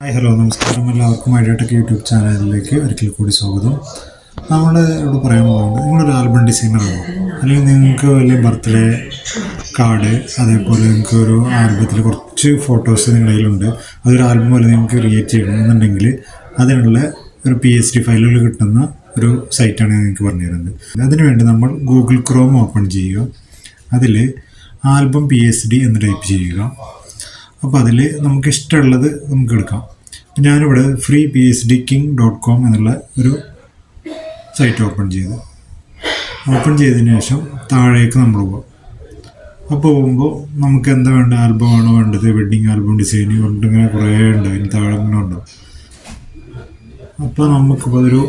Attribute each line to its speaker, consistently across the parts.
Speaker 1: Hello നമസ്കാരം. എല്ലാവർക്കും ഐഡിയാടെക് YouTube ചാനലിലേക്ക് ഒരിക്കൽ കൂടി സ്വാഗതം. നമ്മൾ ഇവിടെ പറയാൻ പോകുന്നത് നിങ്ങളൊരു ആൽബം ഡിസൈനറാണോ അല്ലെങ്കിൽ നിങ്ങൾക്ക് വലിയ ബർത്ത്ഡേ കാർഡ് അതേപോലെ നിങ്ങൾക്ക് ഒരു ആൽബത്തിൽ കുറച്ച് ഫോട്ടോസ് നിങ്ങളുടെ കയ്യിലുണ്ട്. അതൊരു ആൽബം പോലെ നിങ്ങൾക്ക് ക്രിയേറ്റ് ചെയ്യണം എന്നുണ്ടെങ്കിൽ അതിനുള്ള ഒരു പി എസ് ഡി ഫയലുകൾ കിട്ടുന്ന ഒരു സൈറ്റാണ് നിങ്ങൾക്ക് പറഞ്ഞു തരുന്നത്. അതിനുവേണ്ടി നമ്മൾ ഗൂഗിൾ ക്രോം ഓപ്പൺ ചെയ്യുക. അതിൽ ആൽബം പി എസ് ഡി എന്ന് ടൈപ്പ് ചെയ്യുക. അപ്പോൾ അതിൽ നമുക്ക് ഇഷ്ടമുള്ളത് നമുക്ക് എടുക്കാം അപ്പം ഞാനിവിടെ free P S D king dot com എന്നുള്ള ഒരു സൈറ്റ് ഓപ്പൺ ചെയ്തു. ഓപ്പൺ ചെയ്തതിന് ശേഷം താഴേക്ക് നമ്മൾ പോകാം അപ്പോൾ പോകുമ്പോൾ നമുക്ക് എന്താ വേണ്ട ആൽബം ആണോ വേണ്ടത്? വെഡ്ഡിങ് ആൽബം ഡിസൈനിങ് കൊണ്ട് ഇങ്ങനെ കുറേ ഉണ്ട്. അതിന് താഴെ ഇങ്ങനെ ഉണ്ടാവും അപ്പോൾ നമുക്കിപ്പോൾ ഒരു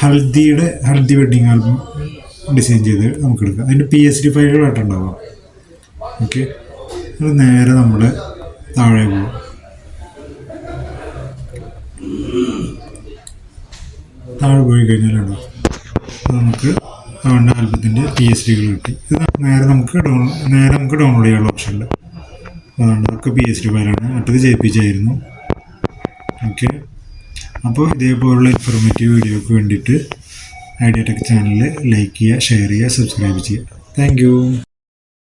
Speaker 1: ഹൽദിയുടെ ഹൽദി വെഡ്ഡിങ് ആൽബം ഡിസൈൻ ചെയ്ത് നമുക്ക് എടുക്കാം അതിന്റെ പി എസ് ഡി ഫയലുകളായിട്ടുണ്ടാവാം ഓക്കെ നേരെ നമ്മൾ താഴെ പോകും താഴെ പോയി കഴിഞ്ഞാലുണ്ടോ നമുക്ക് അവന്റെ ആൽബത്തിന്റെ പി എസ് ഡികൾ കിട്ടി. ഇത് നേരെ നമുക്ക് ഡൗൺ നേരെ നമുക്ക് ഡൗൺലോഡ് ചെയ്യാനുള്ള ഉണ്ട് അതുകൊണ്ട് അതൊക്കെ പി എസ് ഡി ഫയലാണ് മറ്റത് ജയിപ്പിച്ചായിരുന്നു ഓക്കെ അപ്പോൾ ഇതേപോലുള്ള ഇൻഫോർമേറ്റീവ് വീഡിയോക്ക് വേണ്ടിയിട്ട് ഐഡിയ ടെക് ചാനൽ ലൈക്ക് ചെയ്യുക ഷെയർ ചെയ്യുക സബ്സ്ക്രൈബ് ചെയ്യുക. താങ്ക്